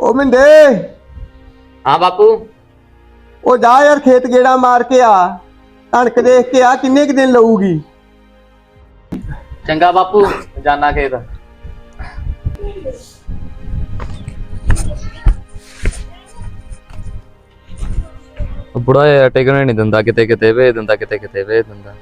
ਉਹ ਮਿੰਦੇ। ਹਾਂ ਬਾਪੂ। ਉਹ ਜਾ ਯਾਰ ਖੇਤ ਗੇੜਾ ਮਾਰ ਕੇ ਆ। ਕਣਕ ਦੇਖ ਕੇ ਆ ਕਿੰਨੇ ਕੁ ਦਿਨ ਲਊਗੀ? ਚੰਗਾ ਬਾਪੂ ਜਾਨਾ ਖੇਤ। ਬੁੜਾ ਜਿਹਾ ਟਿਕਣੇ ਨਹੀਂ ਦਿੰਦਾ ਕਿਤੇ ਕਿਤੇ ਵੇ ਦਿੰਦਾ ਕਿਤੇ ਕਿਤੇ ਵੇ ਦਿੰਦਾ।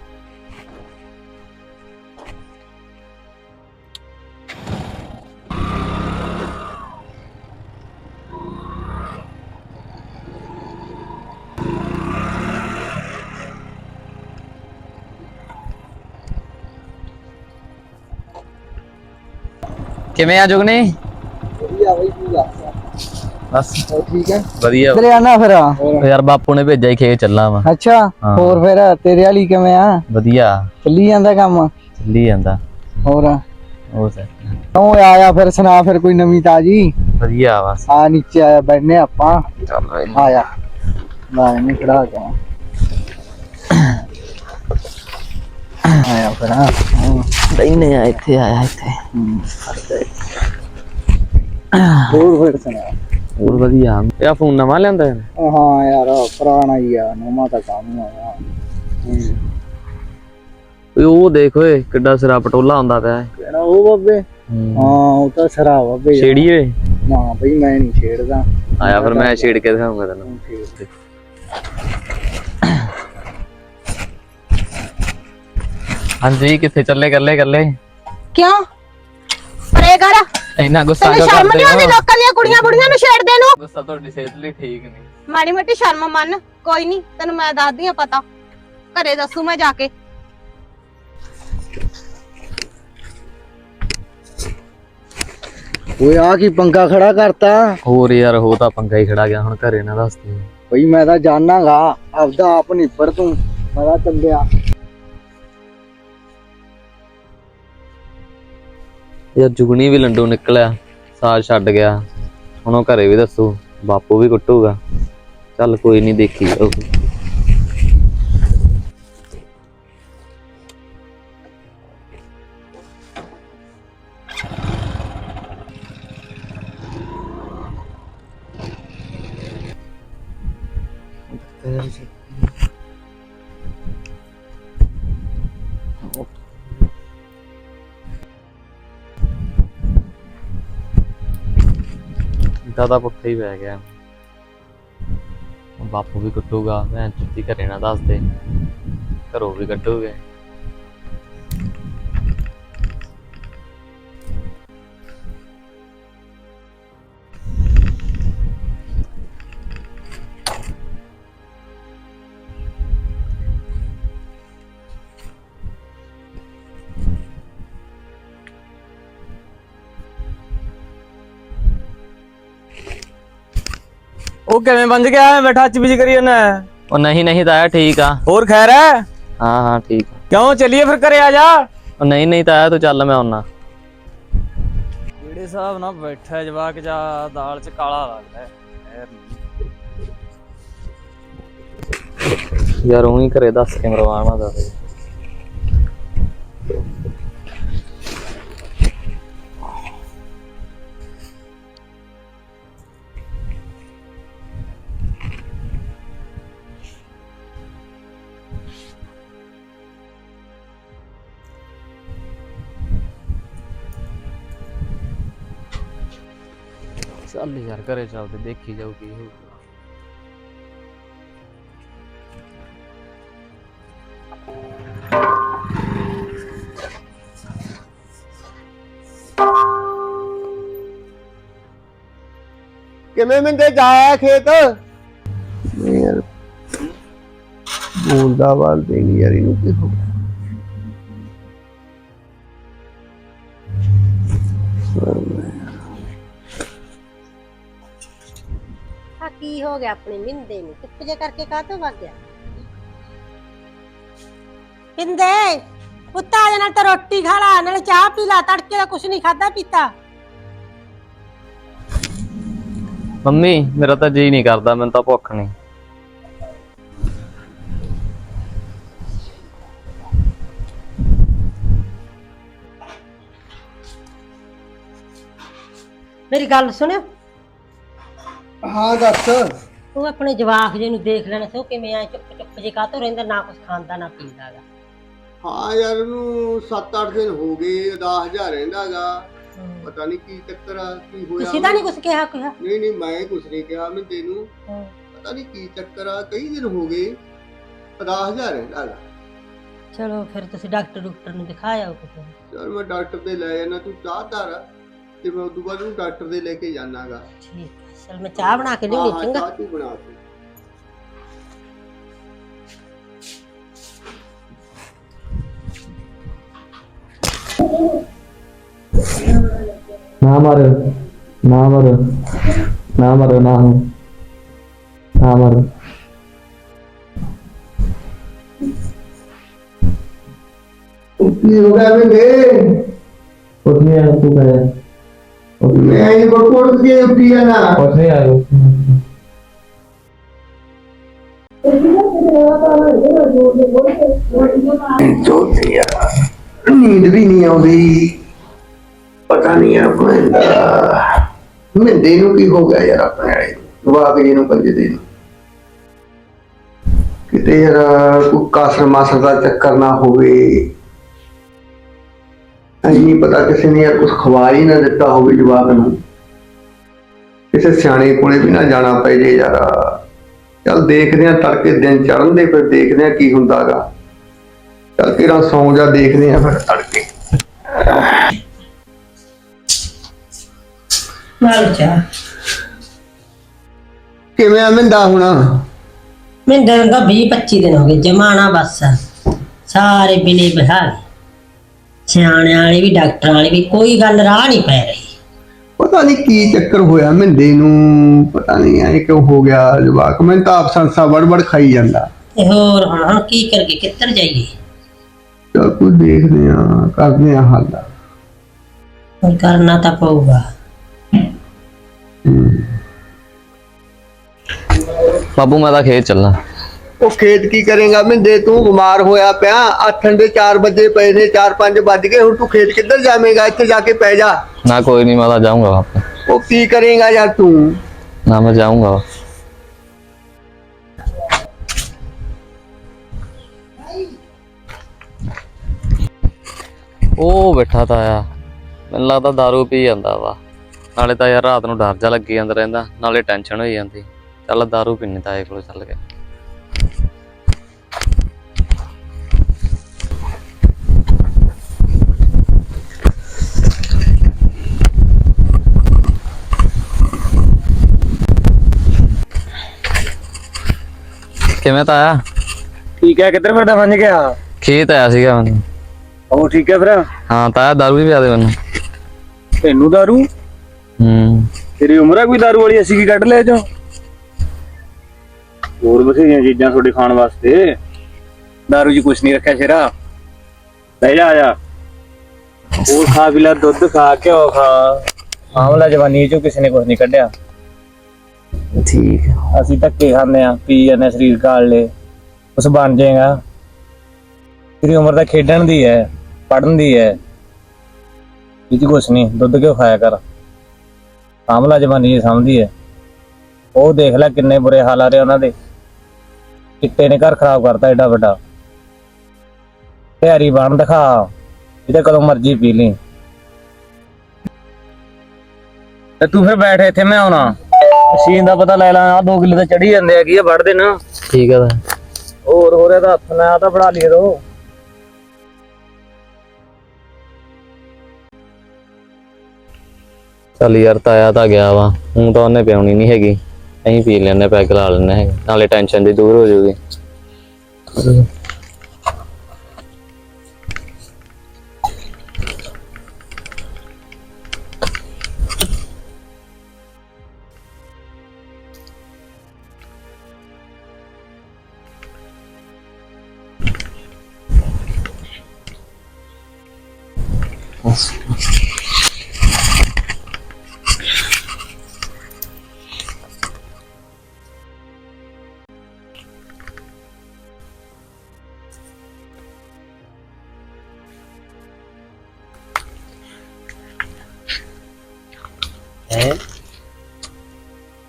ਕਿਵੇਂ ਆ ਜੁਗਨੀ? ਵਧੀਆ ਬਈ ਤੂੰ ਬਸ। ਠੀਕ ਹੈ? ਵਧੀਆ। ਕਿਧਰੇ ਆਣਾ ਫਿਰ? ਯਾਰ ਬਾਪੂ ਨੇ ਭੇਜਿਆ ਹੀ ਖੇਤ ਚੱਲਾਂ ਵਾ। ਅੱਛਾ। ਹੋਰ ਫਿਰ ਤੇਰੇ ਵਾਲੀ ਕਿਵੇਂ ਆ? ਵਧੀਆ। ਚੱਲੀ ਜਾਂਦਾ ਕੰਮ? ਚੱਲੀ ਜਾਂਦਾ। ਹੋਰ? ਸਰ। ਤੂੰ ਆਇਆ ਫਿਰ ਸੁਣਾ ਫਿਰ ਕੋਈ ਨਵੀਂ ਤਾਜੀ? ਵਧੀਆ ਬਸ ਆ ਨੀਚੇ ਆਇਆ ਬੈਠਨੇ ਆਪਾਂ। ਚੱਲ ਆਇਆ। ਮੈਂ ਨਹੀਂ ਖੜਾ ਕੇ ਆਇਆ ਫਿਰ ਹਾਂ। ਬੈਨੇ ਆ ਇੱਥੇ ਆਇਆ ਇੱਥੇ। ਹੋਰ ਫਿਰ ਸੁਣਾ। ਹੋਰ ਵਧੀਆ। ਇਹ ਫੋਨ ਨਵਾਂ ਲਿਆਂਦਾ ਹੈ ਹਾਂ ਯਾਰ ਪੁਰਾਣਾ ਹੀ ਆ ਨਵਾਂ ਤਾਂ ਕੰਮ ਆ। ਓਏ ਉਹ ਦੇਖ ਓਏ ਕਿੱਡਾ ਸਿਰਾ ਪਟੋਲਾ ਹੁੰਦਾ ਪਿਆ। ਕਿਹੜਾ ਉਹ ਬਾਬੇ? ਹਾਂ। ਉਹ ਤਾਂ ਸਰਾ ਬਾਬੇ। ਛੇੜੀ ਓਏ? ਨਾ ਬਈ ਮੈਂ ਨਹੀਂ ਛੇੜਦਾ। ਆਇਆ ਫਿਰ ਮੈਂ ਛੇੜ ਕੇ ਦਿਖਾਉਂਗਾ ਤੈਨੂੰ। ਹਾਂਜੀ ਕਿੱਥੇ ਚੱਲੇ ਕੱਲੇ ਕੱਲੇ ਕਿਉਂ? ਪਰੇ ਕਰ। ਇੰਨਾ ਗੁੱਸਾ ਤੈਨੂੰ ਕਿਉਂ ਸ਼ਰਮ ਕਰਦੇ ਨਹੀਂ ਆਉਂਦੀ ਹੋ? ਲੋਕਾਂ ਦੀਆਂ ਕੁੜੀਆਂ ਬੁੜੀਆਂ ਨੂੰ ਛੇੜਦੇ ਨੂੰ? ਗੁੱਸਾ ਤੁਹਾਡੀ ਸਿਹਤ ਲਈ ਠੀਕ ਨਹੀਂ। ਮਾੜੀ ਮੋਟੀ ਸ਼ਰਮ ਮੰਨ ਕੋਈ ਨਹੀਂ ਤੈਨੂੰ ਮੈਂ ਦੱਸਦੀ ਆ ਪਤਾ। ਘਰੇ ਦੱਸੂ ਮੈਂ ਜਾ ਕੇ। ਓਏ ਆ ਕੀ ਪੰਗਾ ਖੜਾ ਕਰਤਾ? ਹੋਰ ਯਾਰ ਹੋ ਤਾਂ ਪੰਗਾ ਹੀ ਖੜਾ ਗਿਆ ਹੁਣ ਘਰੇ ਨਾ ਦੱਸਦੇ ਬਈ ਮੈਂ ਤਾਂ ਜਾਣਾਗਾ ਆਪਦਾ ਆਪ ਨਿਪਰ ਤੂੰ। ਮੈਂ ਤਾਂ ਯਾਰ ਜੁਗਣੀ ਵੀ ਲੰਡੂ ਨਿਕਲਿਆ ਸਾਲ ਛੱਡ ਗਿਆ। ਹੁਣ ਉਹ ਘਰੇ ਵੀ ਦੱਸੂ, ਬਾਪੂ ਵੀ ਕੁੱਟੂਗਾ। ਚੱਲ ਕੋਈ ਨਹੀਂ ਦੇਖੀ ਜਾਊਗੀ ਦਾਦਾ ਪੁੱਠਾ ਹੀ ਪੈ ਗਿਆ। ਬਾਪੂ ਵੀ ਕੁੱਟੂਗਾ, ਭੈਣ ਚੁੱਤੀ ਘਰੇ ਨਾ ਦੱਸਦੇ ਘਰੋਂ ਵੀ ਕੱਢੂਗੇ। ਉਹ ਕਿਵੇਂ ਬਣ ਗਿਆ? ਬੈਠਾ ਚ ਬਿਜ ਕਰੀ ਉਹਨੇ ਉਹ ਨਹੀਂ ਨਹੀਂ ਤਾਇਆ ਠੀਕ ਆ। ਹੋਰ ਖੈਰ ਹੈ ਹਾਂ ਹਾਂ ਠੀਕ ਆ। ਕਿਉਂ? ਚੱਲੀਏ ਫਿਰ ਘਰੇ ਆ ਜਾ। ਉਹ ਨਹੀਂ ਨਹੀਂ ਤਾਇਆ ਤੂੰ ਚੱਲ ਮੈਂ ਆਉਣਾ ਜਿਹੜੇ ਹਿਸਾਬ ਨਾਲ ਬੈਠਾ ਜਵਾਕ ਜਾ ਦਾਲ ਚ ਕਾਲਾ ਲੱਗਦਾ ਯਾਰ ਉਹੀ ਘਰੇ ਦੱਸ ਕੇ ਮਰਵਾਣਾ ਦੱਸ ਚੱਲ ਯਾਰ ਘਰੇ ਚੱਲਦੇ ਦੇਖੀ ਜਾਊ ਕੀ ਹੋਊਗਾ ਕਿਵੇਂ ਮਿੰਦੇ ਜਾਇਆ ਖੇਤ ਯਾਰ ਬੋਲਦਾ ਵਾਲ ਦੇਣੀ ਯਾਰ ਇਹਨੂੰ ਕੀ ਹੋ ਗਿਆ ਆ ਕੀ ਹੋ ਗਿਆ ਆਪਣੇ ਮਿੰਦੇ ਨੂੰ? ਚੁੱਪ ਜੇ ਕਰਕੇ ਕਾਹਤੋਂ ਵਗ ਗਿਆ? ਪਿੰਦੇ ਪੁੱਤਾ ਨਾਲ ਤਾਂ ਰੋਟੀ ਖਾ ਲਾ ਨਾਲ ਚਾਹ ਪੀ ਲਾ ਤੜਕੇ ਦਾ ਕੁਛ ਨਹੀਂ ਖਾਦਾ ਪੀਤਾ। ਮੰਮੀ ਮੇਰਾ ਤਾਂ ਜੀ ਨਹੀਂ ਕਰਦਾ ਮੈਨੂੰ ਤਾਂ ਭੁੱਖ ਨਹੀਂ। ਮੇਰੀ ਗੱਲ ਸੁਣਿਓ। ਹਾਂ ਦੱਸ। ਤੂੰ ਆਪਣੇ ਜਵਾਕ ਜੇ ਨੂੰ ਦੇਖ ਲੈਣਾ ਸੀ ਕਿਵੇਂ ਆ ਚੁੱਪ ਚੁੱਪ ਜੇ ਕਾਤੋਂ ਰਹਿੰਦਾ ਨਾ ਕੁਝ ਖਾਂਦਾ ਨਾ ਪੀਂਦਾਗਾ ਹਾਂ ਯਾਰ ਉਹਨੂੰ 7-8 ਦਿਨ ਹੋ ਗਏ 10000 ਰਹਿੰਦਾਗਾ ਪਤਾ ਨਹੀਂ ਕੀ ਚੱਕਰ ਆ ਕੀ ਹੋਇਆ ਤੁਸੀਂ ਤਾਂ ਨਹੀਂ ਕੁਝ ਕਿਹਾ ਕਿਹਾ? ਨਹੀਂ ਨਹੀਂ ਮੈਂ ਕੁਝ ਨਹੀਂ ਕਿਹਾ ਮੈਂ ਤੈਨੂੰ। ਪਤਾ ਨਹੀਂ ਕੀ ਚੱਕਰ ਆ ਕਈ ਦਿਨ ਹੋ ਗਏ 10000 ਰਹਿੰਦਾਗਾ ਚਲੋ ਫਿਰ ਤੁਸੀਂ ਡਾਕਟਰ ਡਾਕਟਰ ਨੂੰ ਦਿਖਾਇਆ ਕਿਤੇ। ਚਲ ਮੈਂ ਡਾਕਟਰ ਦੇ ਲੈ ਜਾਣਾ ਤੂੰ ਚਾਹ ਧਰ ਤੇ ਮੈਂ ਉਦੋਂ ਬਾਅਦ ਨੂੰ ਡਾਕਟਰ ਦੇ ਲੈ ਕੇ ਜਾਣਾਗਾ ਠੀਕ। ਚਲ ਮੈਂ ਚਾਹ ਬਣਾ ਕੇ ਲਿਆਉਣੀ ਚੰਗਾ। ਚਾਹ ਤੂੰ ਬਣਾ ਦੇ ਨਾ ਮਰ ਨਾ ਮਰ ਨਾ ਮਰ ਨਾ। ਨਾ ਮਰ। ਕੀ ਹੋ ਗਿਆ ਕੁਛ ਨਹੀਂ ਆਇਆ ਤੂੰ ਕਰੇ ਮੈਂ ਇਹ ਕੋਟ ਕੇ ਉੱਠੀ ਆ ਨਾ। ਕੁਛ ਨਹੀਂ ਆਇਆ ਚੋਤੀ ਆ। ਨੀਂਦ ਵੀ ਨਹੀਂ ਆਉਂਦੀ। ਪਤਾ ਨਹੀਂ ਆਪਣੇ ਮਿੰਦੇ ਨੂੰ ਕੀ ਹੋ ਗਿਆ ਯਾਰ ਆਪਣੇ ਵਾਲੇ ਵਾਕ ਜੀ ਨੂੰ ਪੰਜੇ ਦੇ ਨੂੰ। ਕਿਤੇ ਯਾਰ ਕੋਈ ਕਾਸਰ ਮਾਸਰ ਦਾ ਚੱਕਰ ਨਾ ਹੋਵੇ। ਐਂ ਨਹੀਂ ਪਤਾ ਕਿਸੇ ਨੇ ਕੁਝ ਖਵਾ ਹੀ ਨਾ ਦਿੱਤਾ ਹੋਵੇ ਜਵਾਕ ਨੂੰ। ਕਿਸੇ ਸਿਆਣੇ ਕੋਲੇ ਵੀ ਨਾ ਜਾਣਾ ਪਏ ਜੇ ਯਾਰ। ਚੱਲ ਦੇਖਦੇ ਆ ਤੜਕੇ ਦਿਨ ਚੜ੍ਹਨ ਦੇ ਫਿਰ ਦੇਖਦੇ ਆ ਕੀ ਹੁੰਦਾਗਾ। ਚੱਲ ਕਿਰਾਂ ਸੌਂ ਜਾ ਦੇਖਦੇ ਆ ਫਿਰ ਤੜਕੇ। ਨਾਲ ਕਿਵੇਂ ਆ ਮਿੰਦਾ ਹੁਣ? ਮੈਂ ਦਰਗਾ 20 25 ਦਿਨ ਹੋ ਗਏ ਜਮਾਣਾ ਬਸ। ਸਾਰੇ ਬਿਲੇ ਬਿਹਾਰ ਸਿਆਣਿਆਂ ਵਾਲੇ ਵੀ ਡਾਕਟਰਾਂ ਵਾਲੇ ਵੀ ਕੋਈ ਗੱਲ ਰਾਹ ਨਹੀਂ ਪੈ ਰਹੀ। ਪਤਾ ਨਹੀਂ ਕੀ ਚੱਕਰ ਹੋਇਆ ਮਿੰਦੇ ਨੂੰ ਪਤਾ ਨਹੀਂ ਐ ਕਿਉਂ ਹੋ ਗਿਆ ਜਵਾਕ। ਮੈਂ ਤਾਂ ਆਪ ਸੰਸਾ ਵੜ ਖਾਈ ਜਾਂਦਾ। ਤੇ ਹੋਰ ਹੁਣ ਹੁਣ ਕੀ ਕਰਗੇ ਕਿੱਧਰ ਜਾਈਏ? ਚੱਲ ਕੋਈ ਦੇਖਦੇ ਆ ਕਰਦੇ ਆ ਹੱਲ। ਹੁਣ ਕਰਨਾ ਤਾਂ ਪਊਗਾ। ਬਾਬੂ ਮੈਂ ਤਾਂ ਖੇਤ ਚੱਲਾਂ ਉਹ ਖੇਤ ਕੀ ਕਰੇਗਾ ਮਿੰਦੇ ਤੂੰ ਬਿਮਾਰ ਹੋਇਆ ਪਿਆ ਆਥਣ ਦੇ 4 ਵਜੇ ਪਏ ਨੇ 4-5 ਵੱਜ ਗਏ ਹੁਣ ਤੂੰ ਖੇਤ ਕਿੱਧਰ ਜਾਵੇਂਗਾ ਇੱਥੇ ਜਾ ਕੇ ਪੈ ਜਾ ਨਾ ਕੋਈ ਨਹੀਂ ਮੈਂ ਤਾਂ ਜਾਊਂਗਾ ਵਾਪਸ ਉਹ ਕੀ ਕਰੇਗਾ ਯਾਰ ਤੂੰ ਨਾ ਮੈਂ ਜਾਊਂਗਾ ਉਹ ਬੈਠਾ ਤਾਂ ਆ ਮੈਨੂੰ ਲੱਗਦਾ दारू ਪੀ ਜਾਂਦਾ ਵਾ ਨਾਲੇ ਤਾਂ ਯਾਰ ਰਾਤ ਨੂੰ ਡਰ ਜਾ ਲੱਗੀ ਜਾਂਦਾ ਰਹਿੰਦਾ ਨਾਲੇ ਟੈਨਸ਼ਨ ਹੋਈ ਜਾਂਦੀ ਚੱਲ दारू ਪੀਣੀ ਤਾਂ ਇਹ ਕੋਲ ਚੱਲ ਕੇ ਕਿਵੇਂ ਤਾਂ ਆਇਆ? ਠੀਕ ਹੈ ਕਿੱਧਰ ਫਿਰਦਾ ਫੰਜ ਗਿਆ? ਖੇਤ ਆਇਆ ਸੀਗਾ ਮੈਨੂੰ। ਉਹ ਠੀਕ ਹੈ ਫਿਰ? ਹਾਂ ਤਾਂ दारू ਵੀ ਪਿਆ ਦੇ ਮੈਨੂੰ। ਤੈਨੂੰ ਦਾਰੂ? ਹੂੰ। ਤੇਰੀ ਉਮਰ ਕੋਈ ਦਾਰੂ ਵਾਲੀ ਅਸੀਂ ਕੀ ਕੱਢ ਲਿਆ ਚੋਂ? ਹੋਰ ਬਥੇਰੀਆਂ ਚੀਜ਼ਾਂ ਤੁਹਾਡੇ ਖਾਣ ਵਾਸਤੇ। ਦਾਰੂ ਜੀ ਕੁਛ ਨਹੀਂ ਰੱਖਿਆ ਸ਼ੇਰਾ। ਲੈ ਜਾ ਆ ਜਾ। ਹੋਰ ਖਾ ਵੀ ਲੈ ਦੁੱਧ ਖਾ ਘਿਓ ਖਾ। ਆਮਲਾ ਜਵਾਨੀ ਚੋਂ ਕਿਸੇ ਨੇ ਕੁਛ ਨਹੀਂ ਕੱਢਿਆ। ਠੀਕ ਅਸੀਂ ਧੱਕੇ ਖਾਂਦੇ ਆ ਪੀ ਜਾਂਦੇ ਸਰੀਰ ਕਾਲ ਲੈ, ਉਸ ਬਣ ਜਾਏਗਾ। ਤੇਰੀ ਉਮਰ ਤਾਂ ਖੇਡਣ ਦੀ ਹੈ ਪੜਨ ਦੀ ਹੈ। ਇਹ ਕੁਛ ਨਹੀਂ, ਦੁੱਧ ਕਿਉਂ ਖਾਇਆ ਕਰ। ਆਮਲਾ ਜਵਾਨੀ ਜੀ ਸਮਝਦੀ ਹੈ। ਉਹ ਦੇਖ ਲੈ ਕਿੰਨੇ ਬੁਰੇ ਹਾਲ ਆ ਰਹੇ ਉਹਨਾਂ ਦੇ। ਚਿੱਟੇ ਨੇ ਘਰ ਖਰਾਬ ਕਰਤਾ ਏਡਾ ਵੱਡਾ। ਪਿਆਰੀ ਬਣ ਦਿਖਾ, ਇਹ ਕਦੋਂ ਮਰਜ਼ੀ ਪੀ ਲਈ। ਤੇ ਤੂੰ ਫਿਰ ਬੈਠ ਇੱਥੇ, ਮੈਂ ਆਉਣਾ। ਮਸ਼ੀਨ ਦਾ ਪਤਾ ਲੈ ਲਾ ਆ 2 ਕਿਲੋ ਤਾਂ ਚੜੀ ਜਾਂਦੇ ਆ ਕੀ ਆ ਵੜ ਦੇਣਾ। ਠੀਕ ਆ ਤਾਂ। ਹੋਰ ਹੋਰ ਇਹਦਾ ਹੱਥ ਨਾਲ ਆ ਤਾਂ ਬਣਾ ਲਈਏ ਦੋ। ਚੱਲ ਯਾਰ ਤਾਇਆ ਤਾਂ ਗਿਆ ਵਾ ਹੁਣ ਤਾਂ ਉਹਨੇ ਪਿਆਉਣੀ ਨਹੀਂ ਹੈਗੀ। ਅਸੀਂ ਪੀ ਲੈਣੇ ਪੈਗ ਲਾ ਲੈਣੇ ਨਾਲੇ ਟੈਨਸ਼ਨ ਦੀ ਦੂਰ ਹੋ ਜਾਊਗੀ।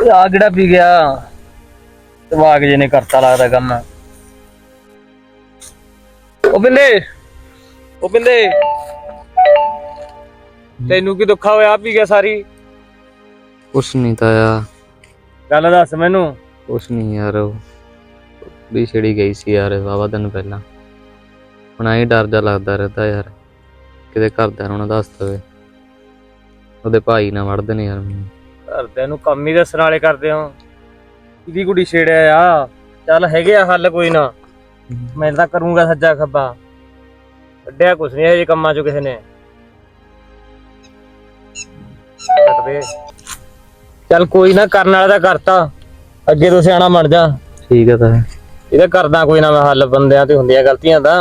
ਆ ਕਿਹੜਾ ਪੀ ਗਿਆ? ਦਿਮਾਗ ਜੇ ਨੇ ਕਰਤਾ ਲੱਗਦਾ ਕੰਮ। ਉਹ ਬਿੰਦੇ ਉਹ ਬਿੰਦੇ ਤੈਨੂੰ ਕੀ ਦੁੱਖਾ ਹੋਇਆ? ਪੀ ਗਿਆ ਸਾਰੀ। ਕੁਛ ਨਹੀਂ ਤਾਇਆ। ਗੱਲ ਦੱਸ ਮੈਨੂੰ। ਕੁਛ ਨਹੀਂ ਯਾਰ ਉਹ ਵੀ ਛੜੀ ਗਈ ਸੀ ਯਾਰ ਵਾਵਾ ਦਿਨ ਪਹਿਲਾਂ। ਹੁਣ ਆਈ ਡਰ ਜਾ ਲੱਗਦਾ ਰਹਿੰਦਾ ਯਾਰ ਕਿਤੇ ਘਰਦਿਆਂ ਨੂੰ ਨਾ ਦੱਸ ਦਵੇ। ਉਹਦੇ ਭਾਈ ਨਾ ਵੜਦੇ ਨੇ ਯਾਰ ਮੈਨੂੰ। ਘਰਦਿਆਂ ਨੂੰ ਕੰਮ ਹੀ ਦੱਸਣ ਵਾਲੇ ਕਰਦੇ ਹੋ। ਕਿਹਦੀ ਕੁੜੀ ਛੇੜਿਆ ਆ? ਚੱਲ ਹੈਗੇ ਆ ਹੱਲ ਕੋਈ ਨਾ। ਮੈਂ ਤਾਂ ਕਰੂੰਗਾ ਸੱਜਾ ਖੱਬਾ। ਕੱਢਿਆ ਕੁਛ ਨਹੀਂ ਇਹ ਕੰਮਾਂ ਚੋਂ ਕਿਸੇ ਨੇ। ਚੱਲ ਕੋਈ ਨਾ ਕਰਨ ਵਾਲਾ ਤਾਂ ਕਰਤਾ। ਅੱਗੇ ਤੋਂ ਸਿਆਣਾ ਬਣ ਜਾ। ਠੀਕ ਹੈ ਤਾਇਆ ਇਹਦਾ ਕਰਦਾ ਕੋਈ ਨਾ ਮੈਂ ਹੱਲ ਬੰਦਿਆਂ ਤੇ ਹੁੰਦੀਆਂ ਗਲਤੀਆਂ ਦਾ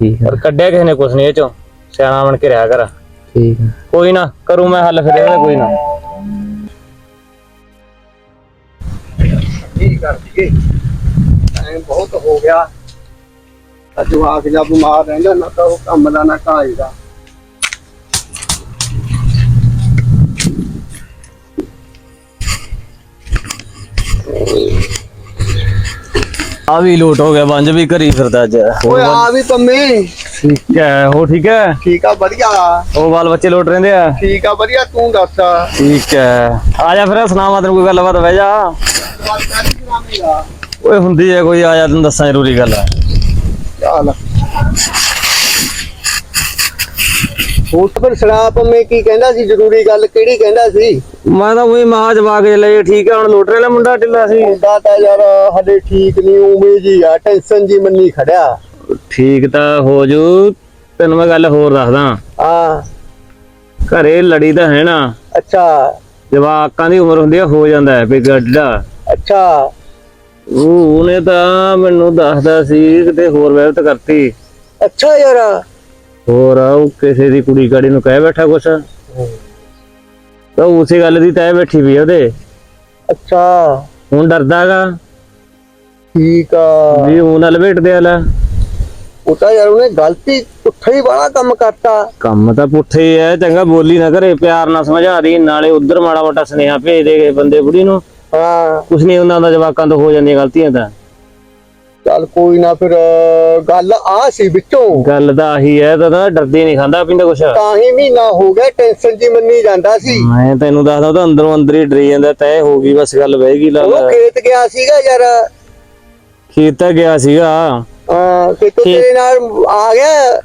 ਠੀਕ ਹੈ ਪਰ ਕੱਢਿਆ ਕਿਸੇ ਨੇ ਕੁਛ ਨਹੀਂ ਇਹ ਚੋਂ। ਸਿਆਣਾ ਬਣ ਕੇ ਰਿਹਾ ਕਰ। ਠੀਕ ਹੈ ਕੋਈ ਨਾ ਕਰੂੰ ਮੈਂ ਹੱਲ ਫਿਰ ਇਹਦਾ ਕੋਈ ਨਾ। ਕਰ ਦਈਏ ਟਾਈਮ ਬਹੁਤ ਹੋ ਗਿਆ। ਅੱਜ ਜਵਾਕ ਜਾਂ ਬਿਮਾਰ ਰਹਿੰਦਾ ਨਾ ਤਾਂ ਉਹ ਕੰਮ ਦਾ ਨਾ ਕਾਜ ਦਾ। ਆ ਵੀ ਲੋਟ ਹੋ ਗਿਆ ਬੰਜ ਵੀ ਘਰੀ ਫਿਰਦਾ ਅੱਜ। ਓਏ ਆ ਵੀ ਪੰਮੇ। ਠੀਕ ਹੈ ਹੋ ਠੀਕ ਹੈ? ਠੀਕ ਆ ਵਧੀਆ। ਉਹ ਬਾਲ ਬੱਚੇ ਲੋਟ ਰਹਿੰਦੇ ਆ? ਠੀਕ ਆ ਵਧੀਆ ਤੂੰ ਦੱਸ। ਠੀਕ ਹੈ। ਆ ਜਾ ਫਿਰ ਸੁਣਾ ਮੈਂ ਤੈਨੂੰ ਕੋਈ ਗੱਲਬਾਤ ਬਹਿ ਜਾ। ਓਏ ਹੁੰਦੀ ਹੈ ਕੋਈ ਆ ਜਾ ਤੈਨੂੰ ਦੱਸਾਂ ਜ਼ਰੂਰੀ ਗੱਲ ਹੈ। ਚੱਲ। ਹੋਰ ਫਿਰ ਸੁਣਾ ਪੰਮੇ ਕੀ ਕਹਿੰਦਾ ਸੀ ਜ਼ਰੂਰੀ ਗੱਲ ਕਿਹੜੀ ਕਹਿੰਦਾ ਸੀ? ਮੈਂ ਤਾਂ ਉਹੀ ਮਾਂ ਜਵਾ ਕੇ ਲਈ ਠੀਕ ਹੈ ਹੁਣ ਲੋਟ ਰਿਹਾ ਮੁੰਡਾ ਢਿੱਲਾ ਸੀ। ਮੁੰਡਾ ਤਾਂ ਯਾਰ ਹਲੇ ਠੀਕ ਨਹੀਂ ਉਵੇਂ ਜੀ ਆ ਟੈਨਸ਼ਨ ਜੀ ਮੰਨੀ ਖੜਿਆ। ਠੀਕ ਤਾਂ ਹੋ ਜੂ ਤੈਨੂੰ ਮੈਂ ਗੱਲ ਹੋਰ ਦੱਸਦਾ। ਆ ਘਰੇ ਲੜੀ ਤਾਂ ਹੈ ਨਾ। ਅੱਛਾ। ਜਵਾਕਾਂ ਦੀ ਉਮਰ ਹੁੰਦੀ ਆ ਹੋ ਜਾਂਦਾ ਹੈ ਵੀ ਗੱਡਾ ਅੱਛਾ। ਉਹ ਉਹਨੇ ਤਾਂ ਮੈਨੂੰ ਦੱਸਦਾ ਸੀ ਕਿਤੇ ਹੋਰ ਵਹਿਬਤ ਕਰਤੀ। ਅੱਛਾ ਯਾਰ। ਹੋਰ ਉਹ ਕਿਸੇ ਦੀ ਕੁੜੀ ਕਾੜੀ ਨੂੰ ਕਹਿ ਬੈਠਾ ਕੁਛ। ਤਾਂ ਉਸੇ ਗੱਲ ਦੀ ਤੈ ਬੈਠੀ ਵੀ ਉਹਦੇ। ਅੱਛਾ। ਹੁਣ ਡਰਦਾਗਾ ਠੀਕ ਆ। ਵੀ ਉਹ ਨਾਲ ਲਪੇਟਦੇ ਆਲਾ ਉਹ ਤਾਂ ਯਾਰ ਉਹਨੇ ਗਲਤੀ ਪੁੱਠਾ ਹੀ ਬੜਾ ਕੰਮ ਕਰਤਾ। ਕੰਮ ਤਾਂ ਪੁੱਠੇ ਹੀ ਐ ਚੰਗਾ ਬੋਲੀ ਨਾ ਕਰੇ ਪਿਆਰ ਨਾਲ ਸਮਝਾ ਦੀ ਨਾਲੇ ਉਧਰ ਮਾੜਾ ਮੋਟਾ ਸੁਨੇਹਾ ਭੇਜ ਦੇ ਬੰਦੇ ਬੁੜੀ ਨੂੰ। ਹਾਂ। ਕੁਛ ਨਹੀਂ ਉਹਨਾਂ ਦਾ ਜਵਾਕਾਂ ਤੋਂ ਹੋ ਜਾਂਦੀਆਂ ਗਲਤੀਆਂ ਤਾਂ। ਚੱਲ ਕੋਈ ਨਾ ਫਿਰ ਗੱਲ ਆ ਸੀ ਵਿੱਚੋਂ। ਗੱਲ ਤਾਂ ਆਹੀ ਐ ਤਾਂ ਤਾਂ ਡਰਦੇ ਨਹੀਂ ਖਾਂਦਾ ਪੀਂਦਾ ਕੁਛ। ਤਾਂ ਹੀ ਮਹੀਨਾ ਹੋ ਗਿਆ ਟੈਨਸ਼ਨ ਜੀ ਮੰਨੀ ਜਾਂਦਾ ਸੀ। ਮੈਂ ਤੈਨੂੰ ਦੱਸਦਾ ਉਹ ਤਾਂ ਅੰਦਰੋਂ ਅੰਦਰ ਹੀ ਡਰੀ ਜਾਂਦਾ ਤੈ ਹੋ ਗਈ ਬਸ ਗੱਲ ਬਹਿ ਗਈ ਉਹ ਲੱਗ ਖੇਤ ਗਿਆ ਸੀਗਾ ਯਾਰ। ਖੇਤ ਤਾਂ ਗਿਆ ਸੀਗਾ। ਹਾਂ ਖੇਤੋਂ ਖੇਤ- ਤੇਰੇ ਨਾਲ ਆ ਗਿਆ?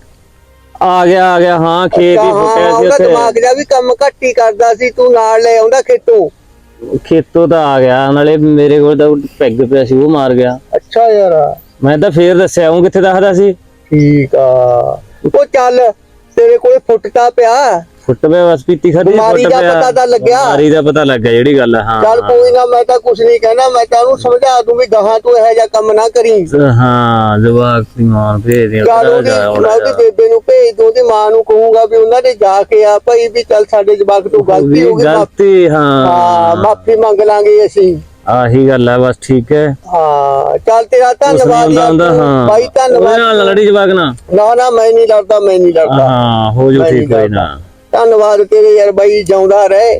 ਆ ਗਿਆ ਆ ਗਿਆ ਹਾਂ ਖੇਤ ਹੀ ਹਾਂ ਫੁੱਟਿਆ ਸੀ ਉਹਦਾ ਉੱਥੇ। ਦਿਮਾਗ ਜਾ ਵੀ ਕੰਮ ਘੱਟ ਹੀ ਕਰਦਾ ਸੀ ਤੂੰ ਨਾਲ ਲੈ ਆਉਂਦਾ ਖੇਤੋਂ? ਖੇਤੋਂ ਤਾਂ ਆ ਗਿਆ ਨਾਲੇ ਮੇਰੇ ਕੋਲ ਤਾਂ ਪੈਗ ਪਿਆ ਸੀ ਉਹ ਮਾਰ ਗਿਆ। ਅੱਛਾ ਯਾਰ। ਮੈਂ ਤਾਂ ਫੇਰ ਦੱਸਿਆ ਉਹ ਕਿੱਥੇ ਦੱਸਦਾ ਸੀ? ਠੀਕ ਆ। ਉਹ ਚੱਲ ਤੇਰੇ ਕੋਲੇ ਫੁੱਟਤਾ ਪਿਆ। ਫੁੱਟ ਬਸ ਪੀਤੀ ਖਾਦੀ ਬਿਮਾਰੀ ਦਾ ਪਤਾ ਤਾਂ ਲੱਗਿਆ। ਬਿਮਾਰੀ ਦਾ ਪਤਾ ਲੱਗ ਗਿਆ ਜਿਹੜੀ ਗੱਲ ਹਾਂ ਚੱਲ ਕੋਈ ਨਾ ਮੈਂ ਤਾਂ ਕੁਝ ਨਹੀਂ ਕਹਿਣਾ ਮੈਂ ਤਾਂ ਉਹਨੂੰ ਸਮਝਾ ਦੂੰ ਵੀ ਗਾਹਾਂ ਤੂੰ ਇਹੋ ਜਿਹਾ ਕੰਮ ਨਾ ਕਰੀ। ਹਾਂ ਜਵਾਕ ਦੀ ਮਾਂ ਭੇਜ ਦੇ ਉਹਦੀ ਬੇਬੇ ਨੂੰ ਭੇਜ ਦੂੰ ਉਹਦੀ ਮਾਂ ਨੂੰ ਕਹੂੰਗਾ ਵੀ ਉਹਨਾਂ ਦੇ ਜਾ ਕੇ ਆ ਭਾਈ ਵੀ ਚੱਲ ਸਾਡੇ ਜਵਾਕ ਤੋਂ ਗਲਤੀ ਹੋ ਗਈ ਗਲਤੀ ਹਾਂ। ਮਾਫੀ ਮੰਗ ਲਾਂਗੇ ਅਸੀਂ। ਆਹੀ ਗੱਲ ਆ ਬਸ ਠੀਕ ਹੈ। ਹਾਂ ਚੱਲ ਤੇਰਾ ਨੂੰ ਧੰਨਵਾਦ ਯਾਰ। ਤੂੰ। ਨਾਲ ਧੰਨਵਾਦ ਲੜੀ ਜਵਾਕ ਨਾ। ਨਾ ਨਾ ਮੈਂ ਨਹੀਂ ਲੜਦਾ ਮੈਂ ਨਹੀਂ ਲੜਦਾ। ਹਾਂ ਹੋ ਜੂ ਠੀਕ ਹੋਈ ਨਾ। ਧੰਨਵਾਦ ਤੇਰੇ ਯਾਰ ਬਾਈ ਜਿਉਂਦਾ ਰਹੇ।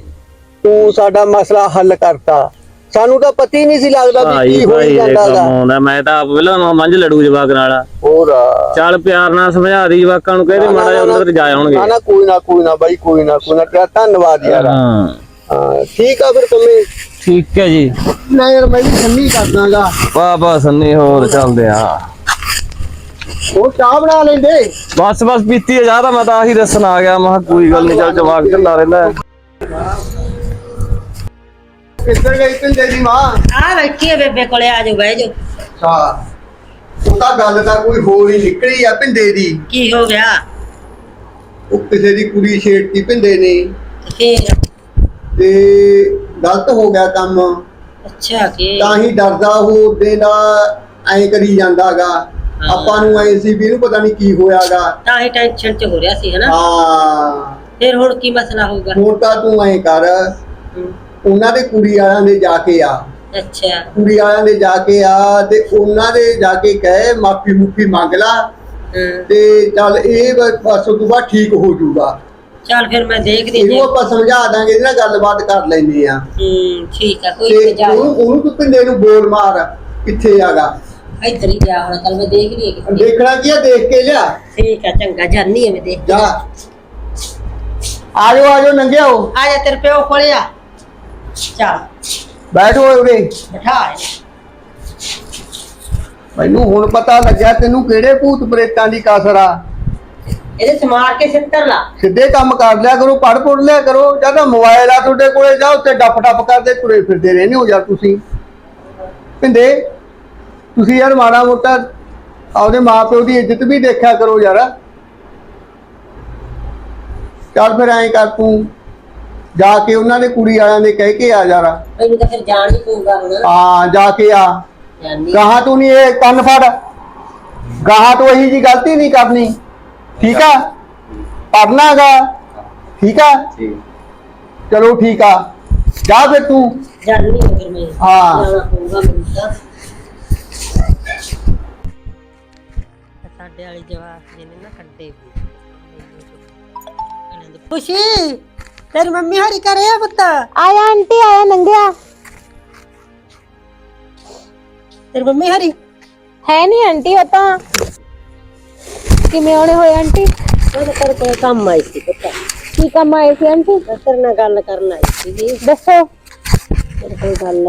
ਤੂੰ ਸਾਡਾ ਮਸਲਾ ਹੱਲ ਕਰਤਾ। ਸਾਨੂੰ ਤਾਂ ਪਤਾ ਹੀ ਨਹੀਂ ਸੀ ਲੱਗਦਾ ਵੀ ਕੀ ਹੋਈ ਕੰਮ ਆਉਂਦਾ ਮੈਂ ਤਾਂ ਆਪ ਪਹਿਲਾਂ ਮੰਝ ਲੜੂ ਜਵਾਕ ਨਾਲ ਹੋਰ ਚੱਲ ਪਿਆਰ ਨਾਲ ਸਮਝਾ ਦੀ ਜਵਾਕਾਂ ਨੂੰ ਕਹਿੰਦੇ ਮਾੜਾ ਜਿਹਾ ਉਹਨਾਂ ਤੇ ਜਾ ਆਉਣਗੇ। ਨਾ ਨਾ ਕੋਈ ਨਾ ਕੋਈ ਨਾ ਬਾਈ ਕੋਈ ਨਾ ਕੋਈ ਨਾ। ਤੇਰਾ ਧੰਨਵਾਦ ਯਾਰ ਹਾਂ। ਹਾਂ ਠੀਕ ਆ ਫਿਰ ਤੁਮੇ ਠੀਕ ਹੈ ਜੀ। ਨਾ ਯਾਰ ਮੈਂ ਵੀ ਸੰਨੀ ਕਰ ਦਾਂਗਾ ਵਾਹ ਵਾਹ ਸੰਨੀ ਹੋਰ ਚੱਲਦੇ ਆ। ਉਹ ਚਾਹ ਬਣਾ ਲੈਂਦੇ? ਬਸ ਬਸ ਪੀਤੀ ਆ ਜਾ ਤਾਂ ਮੈਂ ਤਾਂ ਆਹੀ ਦੱਸਣ ਆ ਗਿਆ। ਮੈਂ ਕਿਹਾ ਕੋਈ ਗੱਲ ਨਹੀਂ ਚੱਲ ਜਵਾਕ ਢਿੱਲਾ ਰਹਿੰਦਾ ਹੈ। ਕਿੱਧਰ ਗਈ ਪਿੰਦੇ ਦੀ ਮਾਂ? ਆ ਬੈਠੀ ਹੈ ਬੇਬੇ ਕੋਲੇ ਆ ਜਾਓ ਬਹਿ ਜਾਓ। ਅੱਛਾ ਉਹ ਤਾਂ ਗੱਲ ਤਾਂ ਕੋਈ ਹੋਰ ਹੀ ਨਿਕਲੀ ਆ ਪਿੰਦੇ ਦੀ। ਕੀ ਹੋ ਗਿਆ? ਉਹ ਕਿਸੇ ਦੀ ਕੁੜੀ ਛੇੜਤੀ ਪਿੰਦੇ ਨੇ। ਤੇ ਫੇਰ ਤੇ ਗਲਤ ਹੋ ਗਿਆ ਕੰਮ। ਅੱਛਾ ਕੀ? ਤਾਂ ਹੀ ਡਰਦਾ ਉਹ ਉਹਦੇ ਨਾਲ ਐਂ ਕਰੀ ਜਾਂਦਾਗਾ। ਆਪਾਂ ਨੂੰ ਐ ਸੀ ਵੀ ਇਹਨੂੰ ਪਤਾ ਨਹੀਂ ਕੀ ਹੋਇਆਗਾ। ਤਾਂ ਹੀ ਟੈਨਸ਼ਨ ਚ ਹੋ ਰਿਹਾ ਸੀ ਹਨਾ? ਹਾਂ। ਫਿਰ ਹੁਣ ਕੀ ਮਸਲਾ ਹੋਊਗਾ? ਹੁਣ ਤਾਂ ਤੂੰ ਐਂ ਕਰ ਉਹਨਾਂ ਦੇ ਕੁੜੀ ਵਾਲਿਆਂ ਦੇ ਜਾ ਕੇ ਆ। ਅੱਛਾ। ਕੁੜੀ ਵਾਲਿਆਂ ਦੇ ਜਾ ਕੇ ਆ ਤੇ ਉਹਨਾਂ ਦੇ ਜਾ ਕੇ ਕਹੇ ਮਾਫੀ ਮੁਫੀ ਮੰਗ ਲਾ। ਤੇ ਚੱਲ ਇਹ ਬਸ ਤੋਂ ਬਾਅਦ ਠੀਕ ਹੋ ਜਾਊਗਾ। ਚੱਲ ਫਿਰ ਮੈਂ ਦੇਖਦੀ ਇਹਨੂੰ ਹਾਂ। ਆਪਾਂ ਸਮਝਾ ਦਾਂਗੇ ਇਹਦੇ ਨਾਲ ਗੱਲਬਾਤ ਕਰ ਲੈਂਦੇ ਆ ਹੂੰ ਠੀਕ ਆ ਕੋਈ ਤੇ ਜਾ ਉਹਨੂੰ ਉਹਨੂੰ ਤੂੰ ਪਿੰਡੇ ਨੂੰ ਬੋਲ ਮਾਰ ਕਿੱਥੇ ਆਗਾ। ਇੱਧਰ ਹੀ ਜਾ ਹੁਣ ਕੱਲ ਮੈਂ ਦੇਖਦੀ ਹਾਂ ਕਿੱਥੇ ਦੇਖਣਾ ਕੀ ਆ ਦੇਖ ਕੇ ਲਿਆ? ਠੀਕ ਆ ਚੰਗਾ ਜਾਨੀ ਆ ਮੈਂ ਦੇਖ ਜਾ। ਆਜੋ ਆਜੋ ਨੰਗਿਆਓ। ਆ ਜਾ ਤੇਰੇ ਪਿਓ ਕੋਲੇ ਆ ਚੱਲ ਬੈਠੋ ਉਰੇ। ਬਿਠਾ ਇਹਨੂੰ। ਮੈਨੂੰ ਹੁਣ ਪਤਾ ਲੱਗਿਆ ਤੈਨੂੰ ਕਿਹੜੇ ਭੂਤ ਪ੍ਰੇਤਾਂ ਦੀ ਕਸਰ ਆ। ਇਹਦੇ ਚ ਮਾਰ ਕੇ ਸਿੱਤਰ ਲਾ। ਸਿੱਧੇ ਕੰਮ ਕਰ ਲਿਆ ਕਰੋ ਪੜ ਪੜ ਲਿਆ ਕਰੋ ਜਦ ਮੋਬਾਈਲ ਆ ਤੁਹਾਡੇ ਕੋਲੇ ਜਾ ਉੱਤੇ ਡੱਪ ਡੱਪ ਕਰਦੇ ਤੁਰੇ ਫਿਰਦੇ ਰਹਿੰਦੇ ਹੋ ਯਾਰ ਤੁਸੀਂ। ਪਿੰਦੇ। ਤੁਸੀਂ ਯਾਰ ਮਾੜਾ ਮੋਟਾ ਆਪਦੇ ਮਾਪਿਓ ਦੀ ਇੱਜ਼ਤ ਵੀ ਦੇਖਿਆ ਕਰੋ ਯਾਰ। ਚੱਲ ਫਿਰ ਐਂ ਕਰ ਤੂੰ ਜਾ ਕੇ ਉਹਨਾਂ ਦੇ ਕੁੜੀ ਵਾਲਿਆਂ ਦੇ ਕਹਿ ਕੇ ਆ ਯਾਰ। ਮੈਨੂੰ ਤਾਂ ਫਿਰ ਜਾਣ ਹੀ ਪਊਗਾ ਹੁਣ ਹਾਂ ਜਾ ਕੇ ਆ। ਜਾਨੀ ਗਾਹਾਂ ਤੂੰ ਨਹੀਂ ਇਹ ਕੰਨ ਫੜ। ਗਾਹਾਂ ਤੋਂ ਇਹੀ ਜੀ ਗਲਤੀ ਨਹੀਂ ਕਰਨੀ। ਠੀਕ ਆ? ਪੜਨਾਗਾ ਠੀਕ ਆ? ਚਲੋ ਠੀਕ ਆ। ਜਾ ਫਿਰ ਤੂੰ। ਜਾਨੀ ਆ ਫਿਰ ਮੈਂ। ਹਾਂ। ਜਾਣਾ ਪਊਗਾ ਮੈਨੂੰ ਤਾਂ। ਸਾਡੇ ਵਾਲੀ ਜਵਾਕ ਜਿਹਨੇ ਨਾ ਕੱਢੇ ਖੁਸ਼ੀ ਤੇਰੀ ਮੰਮੀ ਹਰੀ ਕਰੇ ਆ ਪੁੱਤ? ਆਇਆ ਆਂਟੀ ਆਇਆ ਨੰਗਿਆ। ਤੇਰੀ ਮੰਮੀ ਹਰੀ? ਹੈ ਨਹੀਂ ਆਂਟੀ ਉਹ ਤਾਂ। ਕਿਵੇਂ ਆਉਣੇ ਹੋਏ ਆਂਟੀ? ਮੈਂ ਤਾਂ ਤੇਰੇ ਕੋਲ ਕੰਮ ਆਈ ਸੀ ਪੁੱਤ। ਕੀ ਕੰਮ ਆਏ ਸੀ ਆਂਟੀ? ਤੇਰੇ ਨਾਲ ਗੱਲ ਕਰਨ ਆਈ ਸੀ ਜੀ ਦੱਸੋ। ਤੇਰੇ ਕੋਲ ਗੱਲ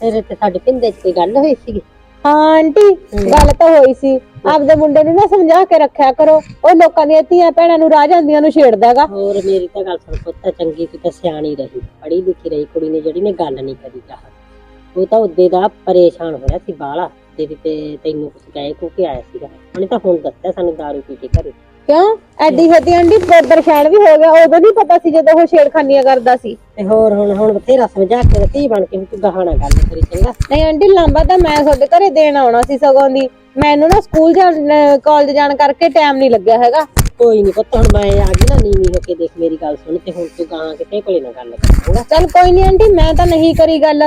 ਤੇਰੇ ਤੇ ਸਾਡੇ ਪਿੰਡੇ 'ਚ ਕੋਈ ਗੱਲ ਹੋਈ ਸੀ ਹਾਂ। ਆਂਟੀ ਗੱਲ ਤਾਂ ਹੋਈ ਸੀ। ਆਪਦੇ ਮੁੰਡੇ ਨੂੰ ਨਾ ਸਮਝਾ ਕੇ ਰੱਖਿਆ ਕਰੋ। ਉਹ ਲੋਕਾਂ ਦੀਆਂ ਧੀਆਂ ਭੈਣਾਂ ਨੂੰ ਰਾਹ ਜਾਂਦੀਆਂ ਨੂੰ ਛੇੜਦਾਗਾ। ਹੋਰ ਮੇਰੀ ਤਾਂ ਗੱਲ ਸੁਣ ਪੁੱਤ ਚੰਗੀ ਤੂੰ ਤਾਂ ਸਿਆਣੀ ਰਹੀ। ਪੜ੍ਹੀ ਲਿਖੀ ਰਹੀ ਕੁੜੀ ਨੇ ਜਿਹੜੀ ਨੇ ਗੱਲ ਨਹੀਂ ਕਰੀ ਕਹਾ ਉਹ ਤਾਂ ਉਹਦੇ ਦਾ ਪਰੇਸ਼ਾਨ ਹੋਇਆ ਸੀ ਬਾਲਾ ਤੇਰੀ ਤੇ ਤੈਨੂੰ ਕੁਝ ਕਹਿ ਕੋ ਕੇ ਆਇਆ ਸੀਗਾ। ਉਹਨੇ ਤਾਂ ਹੁਣ ਦੱਸਿਆ ਸਾਨੂੰ ਦਾਰੂ ਪੀ ਕੇ ਘਰੇ। ਕਿਉਂ? ਐਡੀ ਛੇਤੀ ਆਂਟੀ ਪਰੇਸ਼ਾਨ ਵੀ ਹੋ ਗਿਆ ਉਦੋਂ ਨਹੀਂ ਪਤਾ ਸੀ ਜਦੋਂ ਉਹ ਛੇੜਖਾਨੀਆਂ ਕਰਦਾ ਸੀ। ਤੇ ਹੋਰ ਹੁਣ ਹੁਣ ਬਥੇਰਾ ਸਮਝਾ ਕੇ ਧੀ ਬਣ ਕੇ ਵੀ ਤੂੰ ਗਾਹਣਾ ਗੱਲ ਕਰੀ ਚੰਗਾ? ਨਹੀਂ ਆਂਟੀ ਲਾਂਬਾ ਤਾਂ ਮੈਂ ਤੁਹਾਡੇ ਘਰੇ ਦੇਣ ਆਉਣਾ ਸੀ ਸਗੋਂ ਦੀ। ਮੈਨੂੰ ਨਾ ਸਕੂਲ ਜਾਣ ਕਾਲਜ ਜਾਣ ਕਰਕੇ ਟਾਈਮ ਨਹੀਂ ਲੱਗਿਆ ਹੈਗਾ। ਕੋਈ ਨਹੀਂ ਪੁੱਤ ਹੁਣ ਮੈਂ ਆ ਗਈ ਨਾ ਨੀਵੀਂ ਹੋ ਕੇ ਦੇਖ ਮੇਰੀ ਗੱਲ ਸੁਣ ਤੇ ਹੁਣ ਤੂੰ ਗਾਂ ਕਿਤੇ ਕੋਲੇ ਨਾ ਗੱਲ ਕਰ ਚੰਗਾ? ਚੱਲ ਕੋਈ ਨਹੀਂ ਆਂਟੀ ਮੈਂ ਤਾਂ ਨਹੀਂ ਕਰੀ ਗੱਲ।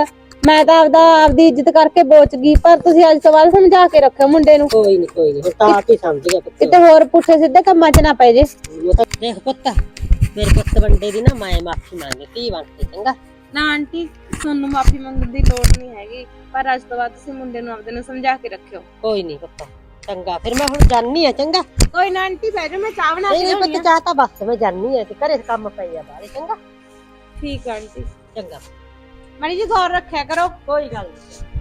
ਮੈਂ ਤਾਂ ਆਪਦਾ ਆਪਦੀ ਇੱਜ਼ਤ ਕਰਕੇ ਬੋਚ ਗਈ ਪਰ ਤੁਸੀਂ ਅੱਜ ਤੋਂ ਬਾਅਦ ਸਮਝਾ ਕੇ ਰੱਖਿਓ ਮੁੰਡੇ ਨੂੰ। ਕੋਈ ਨਹੀਂ ਕੋਈ ਨਹੀਂ ਤਾਂ ਆਪ ਹੀ ਸਮਝ ਗਿਆ ਪੁੱਤ। ਕਿਤੇ ਹੋਰ ਪੁੱਠੇ ਸਿੱਧੇ ਕੰਮਾਂ 'ਚ ਨਾ ਪੈ ਜੇ। ਉਹ ਤਾਂ ਦੇਖ ਪੁੱਤ ਮੇਰੇ ਪੁੱਤ ਬੰਦੇ ਦੀ ਨਾ ਮੈਂ ਮਾਫੀ ਮੰਗੀ ਬਣ ਕੇ ਚੰਗਾ? ਨਾ ਆਂਟੀ ਤੁਹਾਨੂੰ ਮਾਫੀ ਮੰਗਣ ਦੀ ਲੋੜ ਨਹੀਂ ਹੈਗੀ ਪਰ ਅੱਜ ਤੋਂ ਬਾਅਦ ਤੁਸੀਂ ਮੁੰਡੇ ਨੂੰ ਆਪਦੇ ਨੂੰ ਸਮਝਾ ਕੇ ਰੱਖਿਓ। ਕੋਈ ਨਹੀਂ ਪੁੱਤ ਚੰਗਾ ਫਿਰ ਮੈਂ ਹੁਣ ਜਾਨੀ ਆ ਚੰਗਾ? ਕੋਈ ਨਾ ਆਂਟੀ ਬਹਿ ਜਾਓ ਮੈਂ ਚਾਹ ਬਣਾ ਕੇ ਨਹੀਂ ਪੁੱਤ ਚਾਹ ਤਾਂ ਬਸ ਮੈਂ ਜਾਨੀ ਆ ਤੇ ਘਰੇ ਕੰਮ ਪਈ ਆ ਬਾਰੇ ਚੰਗਾ? ਠੀਕ ਆ ਆਂਟੀ। ਚੰਗਾ। ਮਾੜੀ ਜੀ ਗੌਰ ਰੱਖਿਆ ਕਰੋ ਕੋਈ ਗੱਲ ਨਹੀਂ